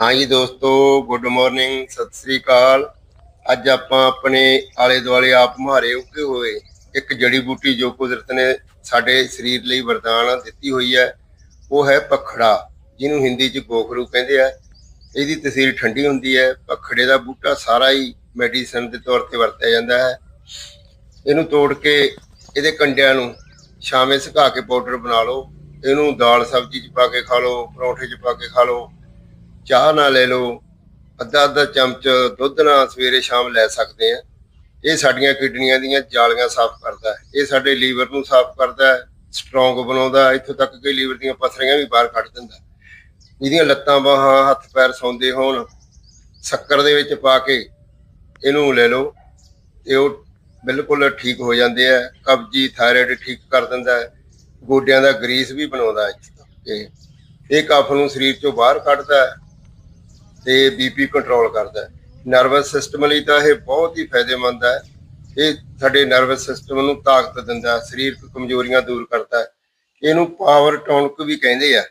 ਹਾਂਜੀ ਦੋਸਤੋ good morning Sat Sri ਅਕਾਲ। ਅੱਜ ਆਪਾਂ ਆਪਣੇ ਆਲੇ ਦੁਆਲੇ ਆਪ ਮੁਹਾਰੇ ਉੱਗੇ ਹੋਏ ਇੱਕ ਜੜੀ ਬੂਟੀ ਜੋ ਕੁਦਰਤ ਨੇ ਸਾਡੇ ਸਰੀਰ ਲਈ ਵਰਦਾਨ ਦਿੱਤੀ ਹੋਈ ਹੈ, ਉਹ ਹੈ ਪਖੜਾ, ਜਿਹਨੂੰ ਹਿੰਦੀ 'ਚ ਗੋਖਰੂ ਕਹਿੰਦੇ ਆ। ਇਹਦੀ ਤਸੀਰ ਠੰਡੀ ਹੁੰਦੀ ਹੈ, ਪਖੜੇ ਦਾ ਬੂਟਾ ਸਾਰਾ ਹੀ ਮੈਡੀਸਨ ਦੇ ਤੌਰ ਤੇ ਵਰਤਿਆ ਜਾਂਦਾ ਹੈ। ਇਹਨੂੰ ਤੋੜ ਕੇ ਇਹਦੇ ਕੰਡਿਆਂ ਨੂੰ ਛਾਵੇਂ ਸੁਕਾ ਕੇ ਪਾਊਡਰ ਬਣਾ ਲਓ, ਇਹਨੂੰ ਦਾਲ ਸਬਜ਼ੀ 'ਚ ਪਾ ਕੇ ਖਾ ਲਓ, ਪਰੌਂਠੇ 'ਚ ਪਾ ਕੇ ਖਾ ਲਓ ਚਾਹ ਨਾਲ ਲੈ ਲਓ, ਅੱਧਾ ਅੱਧਾ ਚਮਚ ਦੁੱਧ ਨਾਲ ਸਵੇਰੇ ਸ਼ਾਮ ਲੈ ਸਕਦੇ ਆ ਇਹ ਸਾਡੀਆਂ ਕਿਡਨੀਆਂ ਦੀਆਂ ਜਾਲੀਆਂ ਸਾਫ਼ ਕਰਦਾ ਹੈ। ਇਹ ਸਾਡੇ ਲੀਵਰ ਨੂੰ ਸਾਫ਼ ਕਰਦਾ ਹੈ ਸਟਰੋਂਗ ਬਣਾਉਂਦਾ ਇੱਥੋਂ ਤੱਕ ਕਿ ਲੀਵਰ ਦੀਆਂ ਪਥਰੀਆਂ ਵੀ ਬਾਹਰ ਕੱਢ ਦਿੰਦਾ ਹੈ। ਜਿਹਦੀਆਂ ਲੱਤਾਂ ਬਾਹਾਂ, ਹੱਥ ਪੈਰ ਸੌਂਦੇ ਹੋਣ, ਸ਼ੱਕਰ ਦੇ ਵਿੱਚ ਪਾ ਕੇ ਇਹਨੂੰ ਲੈ ਲਓ ਤੇ ਉਹ ਬਿਲਕੁਲ ਠੀਕ ਹੋ ਜਾਂਦੇ ਆ। ਕਬਜੀ ਥਾਇਰਾਇਡ ਠੀਕ ਕਰ ਦਿੰਦਾ ਗੋਡਿਆਂ ਦਾ ਗਰੀਸ ਵੀ ਬਣਾਉਂਦਾ ਹੈ ਇਹ ਇਹ ਕਫ ਨੂੰ ਸਰੀਰ ਚੋਂ ਬਾਹਰ ਕੱਢਦਾ ਤੇ ਬੀਪੀ ਕੰਟਰੋਲ ਕਰਦਾ ਹੈ। ਨਰਵਸ ਸਿਸਟਮ ਲਈ ਤਾਂ ਇਹ ਬਹੁਤ ਹੀ ਫਾਇਦੇਮੰਦ ਹੈ। ਇਹ ਸਾਡੇ ਨਰਵਸ ਸਿਸਟਮ ਨੂੰ ਤਾਕਤ ਦਿੰਦਾ ਸਰੀਰਕ ਕਮਜ਼ੋਰੀਆਂ ਦੂਰ ਕਰਦਾ ਇਹਨੂੰ ਪਾਵਰ ਟੌਨਕ ਵੀ ਕਹਿੰਦੇ ਆ।